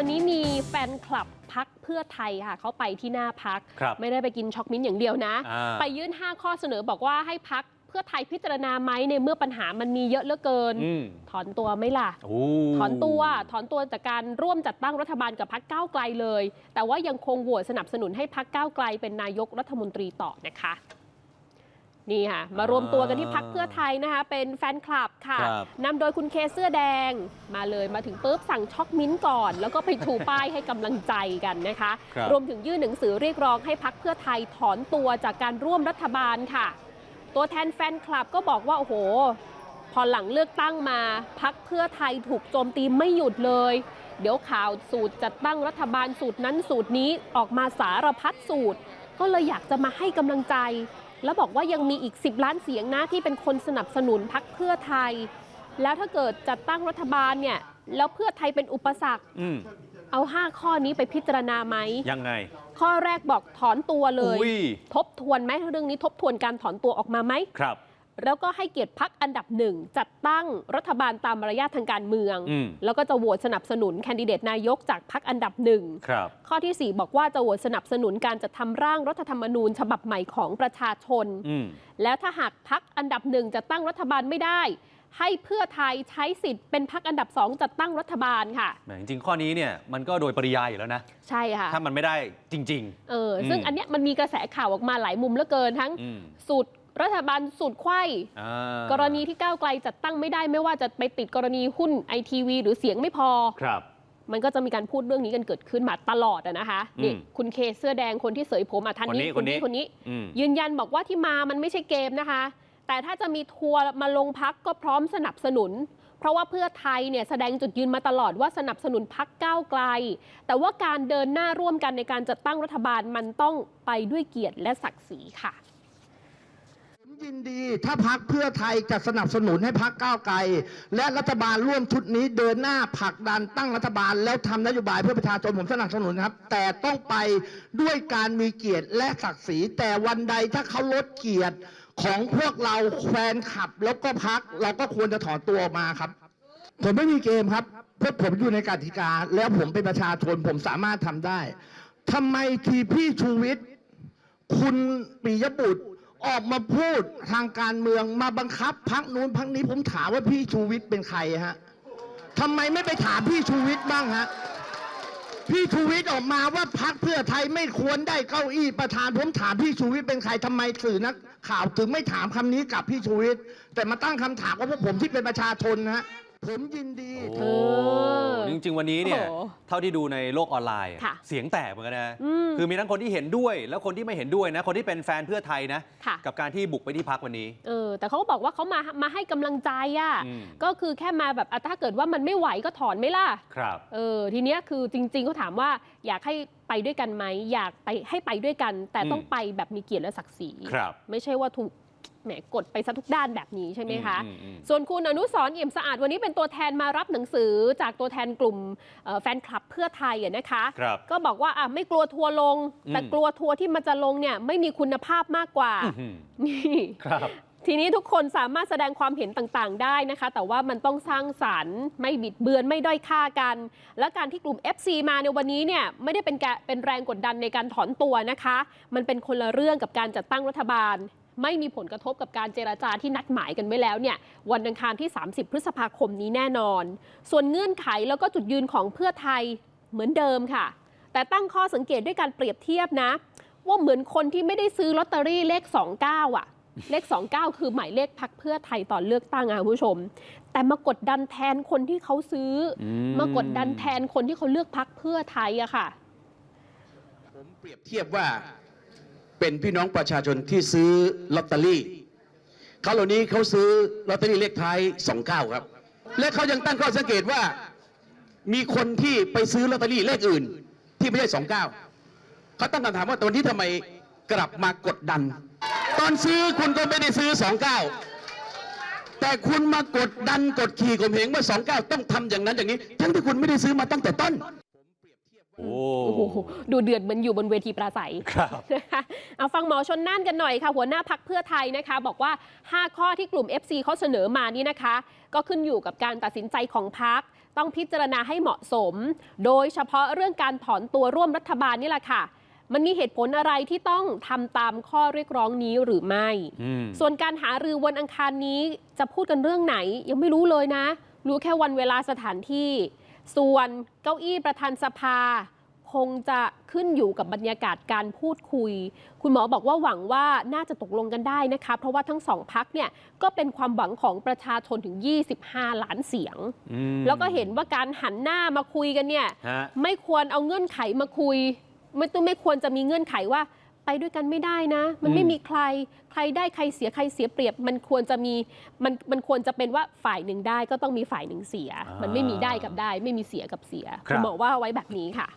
วันนี้มีแฟนคลับพักเพื่อไทยค่ะเขาไปที่หน้าพักครับไม่ได้ไปกินช็อกมิ้นท์อย่างเดียวนะอ่าไปยื่น 5 ข้อเสนอบอกว่าให้พักเพื่อไทยพิจารณาไหมในเมื่อปัญหามันมีเยอะเหลือเกินอืมถอนตัวไหมล่ะโอ้ถอนตัวถอนตัวจากการร่วมจัดตั้งรัฐบาลกับพักก้าวไกลเลย แต่ว่ายังคงโหวตสนับสนุนให้พักก้าวไกลเป็นนายกรัฐมนตรีต่อนะคะ นี่ค่ะ มารวมตัวกันที่พักเพื่อไทยนะคะ เป็นแฟนคลับค่ะครับนำโดยคุณเคเสื้อแดงมาเลยมาถึงปุ๊บสั่งช็อกมิ้นท์ก่อน แล้วก็ไปชูป้ายให้กำลังใจกันนะคะครับรวมถึงยื่นหนังสือเรียกร้องให้พักเพื่อไทยถอนตัวจากการร่วมรัฐบาลค่ะ ตัวแทนแฟนคลับก็บอกว่า โอ้โห พอหลังเลือกตั้งมาพักเพื่อไทยถูกโจมตีไม่หยุดเลยเดี๋ยวข่าวสูตรจัดตั้งรัฐบาลสูตรนั้นสูตรนี้ออกมาสารพัดสูตร ก็เลยอยากจะมาให้กำลังใจ แล้วบอกว่ายังมีอีก 10 ล้านเสียงนะที่เป็นคนสนับสนุนพักเพื่อไทย แล้วถ้าเกิดจัดตั้งรัฐบาลเนี่ยแล้วเพื่อไทยเป็นอุปสรรคอืมเอา 5 ข้อนี้ไปพิจารณาไหมยังไง ข้อแรกบอกถอนตัวเลยอุ้ยทบทวนไหมเรื่องนี้ทบทวนการถอนตัวออกมาไหมครับ แล้วก็ให้เกียรติพักอันดับหนึ่งจัดตั้งรัฐบาลตามมารยาททางการเมือง อืม แล้วก็จะโหวตสนับสนุนแคนดิเดตนายกจากพักอันดับหนึ่ง ครับ ข้อทีสี่4 บอกว่าจะโหวตสนับสนุนการจัดทำร่างรัฐธรรมนูญ ฉบับใหม่ของประชาชน อืม แล้วถ้าหากพักอันดับหนึ่งจะตั้งรัฐบาลไม่ได้ ให้เพื่อไทยใช้สิทธิ์เป็นพักอันดับสองจัดตั้งรัฐบาลค่ะ แหมจริงๆข้อนี้เนี่ยมันก็โดยปริยายอยู่แล้วนะ ใช่ค่ะถ้ามันไม่ได้จริง เออซึ่งอืม อันเนี้ยมันมีกระแสข่าวออกมาหลายมุมเหลือเกินทั้ง ๆ อืม สูตร รัฐบาลสูตรไขว้อ่ากรณีที่ก้าวไกลจัดตั้งไม่ได้ไม่ว่าจะไปติดกรณีหุ้นไอทีวีหรือเสียงไม่พอครับมันก็จะมีการพูดเรื่องนี้กันเกิดขึ้นมาตลอดอะนะคะนี่อืมคุณเคเสื้อแดงคนที่เสยผมอะท่านนี้คนนี้คนนี้อืมยืนยันบอกว่าที่มามันไม่ใช่เกมนะคะ แต่ถ้าจะมีทัวร์มาลงพักก็พร้อมสนับสนุน เพราะว่าเพื่อไทยเนี่ยแสดงจุดยืนมาตลอดว่าสนับสนุนพักก้าวไกล แต่ว่าการเดินหน้าร่วมกันในการจัดตั้งรัฐบาลมันต้องไปด้วยเกียรติและศักดิ์ศรีค่ะผมยินดี ถ้าพักเพื่อไทยจะสนับสนุนให้พักก้าวไกล และรัฐบาลร่วมชุดนี้เดินหน้าผลักดันตั้งรัฐบาล แล้วทำนโยบายเพื่อประชาชนผมสนับสนุนครับ แต่ต้องไปด้วยการมีเกียรติและศักดิ์ศรีแต่วันใดถ้าเขาลดเกียรติของพวกเราแฟนคลับแล้วก็พักเราก็ควรจะถอนตัวออกมาครับ ผมไม่มีเกมครับเพราะผมอยู่ในกติกา แล้วผมเป็นประชาชนผมสามารถทำได้ทำไมทีพี่ชูวิทย์คุณปิยบุตร ออกมาพูดทางการเมืองมาบังคับพักนู้นพักนี้ผมถามว่าพี่ชูวิทย์เป็นใครฮะทำไมไม่ไปถามพี่ชูวิทย์บ้างฮะพี่ชูวิทย์ออกมาว่าพักเพื่อไทยไม่ควรได้เก้าอี้ประธานผมถามพี่ชูวิทย์เป็นใครทำไมสื่อนักข่าวถึงไม่ถามคำนี้กับพี่ชูวิทย์แต่มาตั้งคำถามว่าพวกผมที่เป็นประชาชนนะฮะ ผมยินดีโอ้อจริง ๆ วันนี้เนี่ย โอ้โหเท่าที่ดูในโลกออนไลน์อะค่ะเสียงแตกเหมือนกันนะ อืม คือมีทั้งคนที่เห็นด้วย แล้วคนที่ไม่เห็นด้วยนะ คนที่เป็นแฟนเพื่อไทยนะ ค่ะ กับการที่บุกไปที่พักวันนี้ เออ แต่เขาก็บอกว่าเขามามาให้กำลังใจอะ อืม ก็คือแค่มาแบบอะถ้าเกิดว่ามันไม่ไหวก็ถอนไหม่ล่ะ ครับ เออ ทีเนี้ยคือจริงๆเขาถามว่าอยากให้ไปด้วยกันไหม อยากไปให้ไปด้วยกัน แต่ต้องอืม ไปแบบมีเกียรติและศักดิ์ศรี ครับ ไม่ใช่ว่าถูก แหมกดไปซะทุกด้านแบบนี้ใช่ไหมคะ อืมอืมอืมส่วนคุณอนุสรณ์เอี่ยมสะอาดวันนี้เป็นตัวแทนมารับหนังสือจากตัวแทนกลุ่มเอ่อแฟนคลับเพื่อไทยอะนะคะ ครับ ก็บอกว่าอะไม่กลัวทัวร์ลงแต่อืมกลัวทัวร์ที่มันจะลงเนี่ยไม่มีคุณภาพมากกว่าอื้อหือนี่ ครับ ทีนี้ทุกคนสามารถแสดงความเห็นต่างๆ ได้นะคะ แต่ว่ามันต้องสร้างสรรค์ ไม่บิดเบือนไม่ด้อยค่ากัน และการที่กลุ่ม FC มาในวันนี้เนี่ยไม่ได้เป็นแกเป็นแรงกดดันในการถอนตัวนะคะ มันเป็นคนละเรื่องกับการจัดตั้งรัฐบาล ไม่มีผลกระทบกับการเจราจาที่นัดหมายกันไว้แล้วเนี่ยวันอังคารที่ 30 พฤษภาคมนี้แน่นอน ส่วนเงื่อนไขแล้วก็จุดยืนของเพื่อไทยเหมือนเดิมค่ะ แต่ตั้งข้อสังเกตด้วยการเปรียบเทียบนะ ว่าเหมือนคนที่ไม่ได้ซื้อลอตเตอรี่เลข 29 อะ เลข 29 คือหมายเลขพักเพื่อไทยตอนเลือกตั้งอะคุณผู้ชม แต่มากดดันแทนคนที่เขาซื้ออมมากดดันแทนคนที่เขาเลือกพักเพื่อไทยอะค่ะ ผมเปรียบเทียบว่า เป็นพี่น้องประชาชนที่ซื้อลอตเตอรี่เขาเหล่านี้เขาซื้อลอตเตอรี่เลขท้าย29ครับ และเขายังตั้งข้อสังเกตว่ามีคนที่ไปซื้อลอตเตอรี่เลขอื่น ที่ไม่ใช่29เขาตั้งคำถามว่าตอนที่ทำไมกลับมากดดัน ตอนซื้อคุณก็ไม่ได้ซื้อ 29 แต่คุณมากดดันกดขี่ข่มเหงว่า29 ต้องทำอย่างนั้นอย่างนี้ ทั้งที่คุณไม่ได้ซื้อมาตั้งแต่ต้น โอ้โอ้โหดูเดือดเหมือนอยู่บนเวทีปราศัยครับนะคะเอาฟังหมอชนน่านกันหน่อยค่ะ หัวหน้าพักเพื่อไทยนะคะ บอกว่า 5 ข้อที่กลุ่ม FC เขาเสนอมานี่นะคะ ก็ขึ้นอยู่กับการตัดสินใจของพัก ต้องพิจารณาให้เหมาะสม โดยเฉพาะเรื่องการถอนตัวร่วมรัฐบาลนี่แหละค่ะมันมีเหตุผลอะไรที่ต้องทำตามข้อเรียกร้องนี้หรือไม่อืมส่วนการหารือวันอังคารนี้จะพูดกันเรื่องไหน ยังไม่รู้เลยนะ รู้แค่วันเวลาสถานที่ ส่วนเก้าอี้ประธานสภา คงจะขึ้นอยู่กับบรรยากาศการพูดคุย คุณหมอบอกว่าหวังว่าน่าจะตกลงกันได้นะคะ เพราะว่าทั้งสองพักเนี่ยก็เป็นความหวังของประชาชนถึง 25 ล้านเสียงอืมแล้วก็เห็นว่าการหันหน้ามาคุยกันเนี่ยฮะไม่ควรเอาเงื่อนไขมาคุย ไม่ต้องไม่ควรจะมีเงื่อนไขว่า ไปด้วยกันไม่ได้นะ มันไม่อืมมีใครใครได้ใครเสียใครเสียเปรียบ มันควรจะมีมันมันควรจะเป็นว่าฝ่ายหนึ่งได้ก็ต้องมีฝ่ายหนึ่งเสีย มันไม่มีได้กับได้ ไม่มีเสียกับเสียครับณหมอว่าไว้แบบนี้ค่ะ